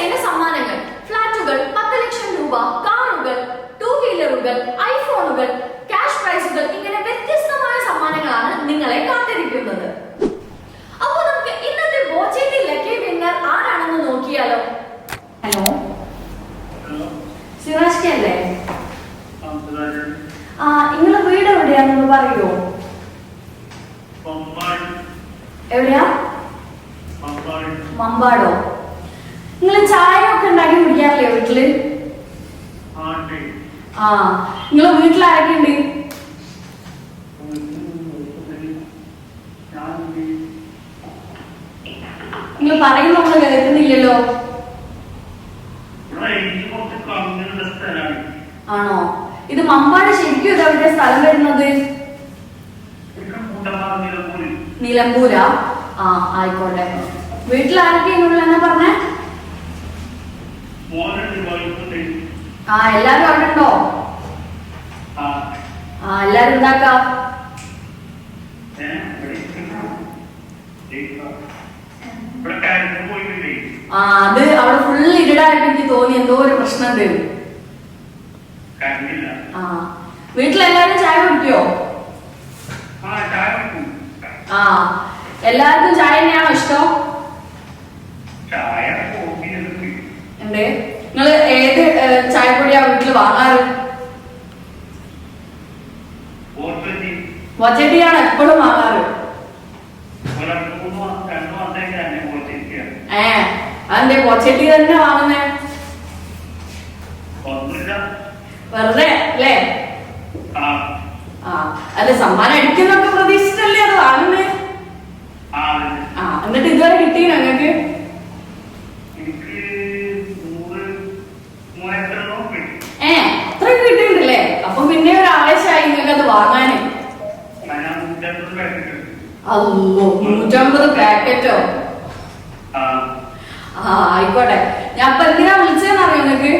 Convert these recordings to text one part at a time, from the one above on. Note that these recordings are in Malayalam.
ഡിസൈന് സമ്മാനങ്ങൾ. ഫ്ലാറ്റുകൾ പത്ത് ലക്ഷം രൂപ കാറുകൾ ടൂ വീലറുകൾ ഐഫോണുകൾ ക്യാഷ് പ്രൈസുകൾ ഇങ്ങനെ വ്യത്യസ്തമായ സമ്മാനങ്ങളാണ് നിങ്ങളെ കാത്തിരിക്കുന്നത്. അപ്പോൾ നമുക്ക് ഇന്നത്തെ ബോച്ചേന്റെ ലക്കി വിന്നർ ആരാണെന്ന് നോക്കിയാലോ? ഹലോ? സിറാജ് കെ അല്ലേ? ആ നിങ്ങളെ വീട് എവിടെയാണെന്ന് പറയുമോ എവിടെയാ? മമ്പാടോ? നിങ്ങൾ ചായ ഒക്കെ ഉണ്ടാക്കി കുടിക്കാറില്ലേ വീട്ടിൽ? ആ നിങ്ങളെ വീട്ടിൽ ആരൊക്കെ ഉണ്ട്? നിങ്ങൾ നമ്മൾ കേൾക്കുന്നില്ലല്ലോ. ആണോ? ഇത് മമ്പാട് ശരിക്കും ഇത് അവരുടെ സ്ഥലം വരുന്നത്? നിലമ്പൂരാ. ആ ആയിക്കോട്ടെ. വീട്ടിൽ ആരൊക്കെ പറഞ്ഞേ? ആ എല്ലാരും അവിടെ ഉണ്ടോ? ആ. എല്ലാരും ഉണ്ടാക്കാം ആ അത് അവിടെ ഫുൾ ഇരുടായിട്ട് എനിക്ക് തോന്നി. എന്തോ ഒരു പ്രശ്നം പ്രശ്നമുണ്ട് ആ. വീട്ടിലെല്ലാരും ചായ കുടിക്കോ? ആ എല്ലാവർക്കും ചായ തന്നെയാണോ ഇഷ്ടം? എന്തേ? നിങ്ങൾ ഏത് ചായപ്പൊടിയാ വീട്ടിൽ വാങ്ങാറ്? വച്ചട്ടിയാണ് എപ്പോഴും വാങ്ങാറ്. ഏ അതെന്തേ വച്ചട്ടി തന്നെ വാങ്ങുന്നേ? വെറുതെ അല്ലേ? ആ. അല്ല സമ്മാനം അടിക്കുന്നൊക്കെ പ്രതീക്ഷിച്ചല്ലേ അത് വാങ്ങുന്നേ? ആ എന്നിട്ട് ഇതുവരെ കിട്ടിയില്ല ഞങ്ങൾക്ക് ഏ അത്രയും കിട്ടിയിട്ടുണ്ടല്ലേ അപ്പൊ പിന്നെ ഒരു ആവേശമായി നിങ്ങൾക്ക് അത് വാങ്ങാന് അല്ലോ നൂറ്റമ്പത് പാക്കറ്റോ ആ. ആയിക്കോട്ടെ. ഞാൻ ഇപ്പൊ എന്തിനാ വിളിച്ചതെന്ന് അറിയോ നിങ്ങക്ക്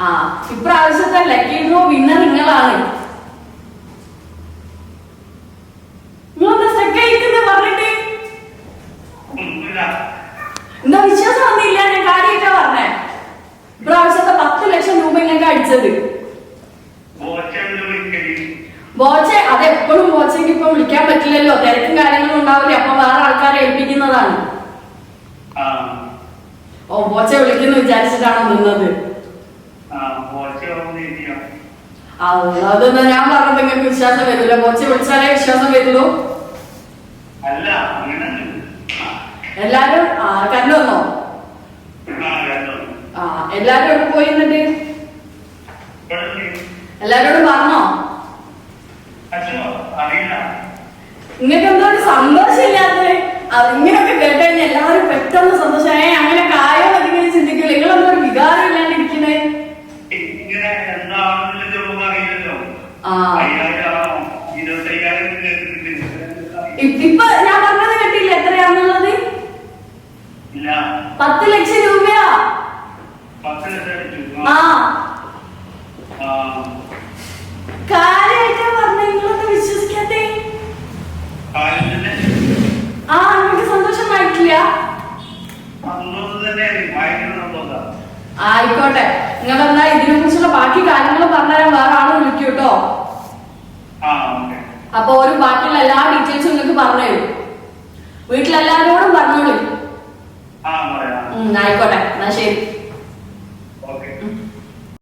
ആ ഇപ്രാവശ്യത്തെ ലക്കി ഡ്രോ വിന്നർ നിങ്ങളാണ് നിങ്ങളെന്താ സെക്കൻഡ് പറഞ്ഞിട്ട് എന്താ വിശ്വാസം വന്നില്ല ഞാൻ കാര്യമായിട്ടാ പറഞ്ഞേ ഇപ്രാവശ്യത്തെ പത്ത് ലക്ഷം രൂപ നിങ്ങൾക്ക് അടിച്ചത് ബോച്ചെ അത് എപ്പോഴും ബോച്ചയ്ക്ക് ഇപ്പൊ വിളിക്കാൻ പറ്റില്ലല്ലോ തിരക്കും കാര്യങ്ങളും ഉണ്ടാവില്ല അപ്പൊ വേറെ ആൾക്കാരെ ഏൽപ്പിക്കുന്നതാണ് ഓ ബോച്ച വിളിക്കുന്നു വിചാരിച്ചിട്ടാണോ നിന്നത്? അതൊന്നും ഞാൻ പറഞ്ഞത് നിങ്ങൾക്ക് വിശ്വാസം വരില്ല ബോച്ച വിളിച്ചാലേ വിശ്വാസം വരുള്ളൂ എല്ലാരും ആ കണ്ടു വന്നോ? ആ എല്ലാരും എവിടെ പോയി എന്നിട്ട്? എല്ലാരോടും പറഞ്ഞോ? നിങ്ങൾക്ക് എന്തോ ഒരു ഇങ്ങനെയൊക്കെ കേട്ട് കഴിഞ്ഞാൽ എല്ലാവരും പെട്ടെന്ന് സന്തോഷമായ അങ്ങനെ കായോ അതിങ്ങനെ ചിന്തിക്കില്ല നിങ്ങളൊന്നും ഒരു വികാരം കേട്ടിട്ടുണ്ട്. ഇപ്പൊ ഞാൻ പറഞ്ഞത് കേട്ടില്ല? എത്രയാണെന്നുള്ളത് പത്ത് ലക്ഷം രൂപയാ. ആ. ആ. കാര്യമായിട്ടാ പറഞ്ഞ നിങ്ങളൊക്കെ വിശ്വസിക്കാത്തേ കാര്യം തന്നെ ആ നിങ്ങൾക്ക് സന്തോഷമായിട്ടില്ല അന്നത് തന്നെ ഭയങ്കര സന്തോഷം ആയിക്കോട്ടെ. നിങ്ങൾ എന്നാ ഇതിനെ കുറിച്ചുള്ള ബാക്കി കാര്യങ്ങൾ പറഞ്ഞുതരാൻ വേറെ ആളും വിളിക്കൂ കേട്ടോ. അപ്പൊ ഒരു ബാക്കിയുള്ള എല്ലാ ഡീറ്റെയിൽസും നിങ്ങൾക്ക് പറഞ്ഞു തരും. വീട്ടിലെല്ലാവരോടും പറഞ്ഞോളൂ. ആയിക്കോട്ടെ. എന്നാ ശരി.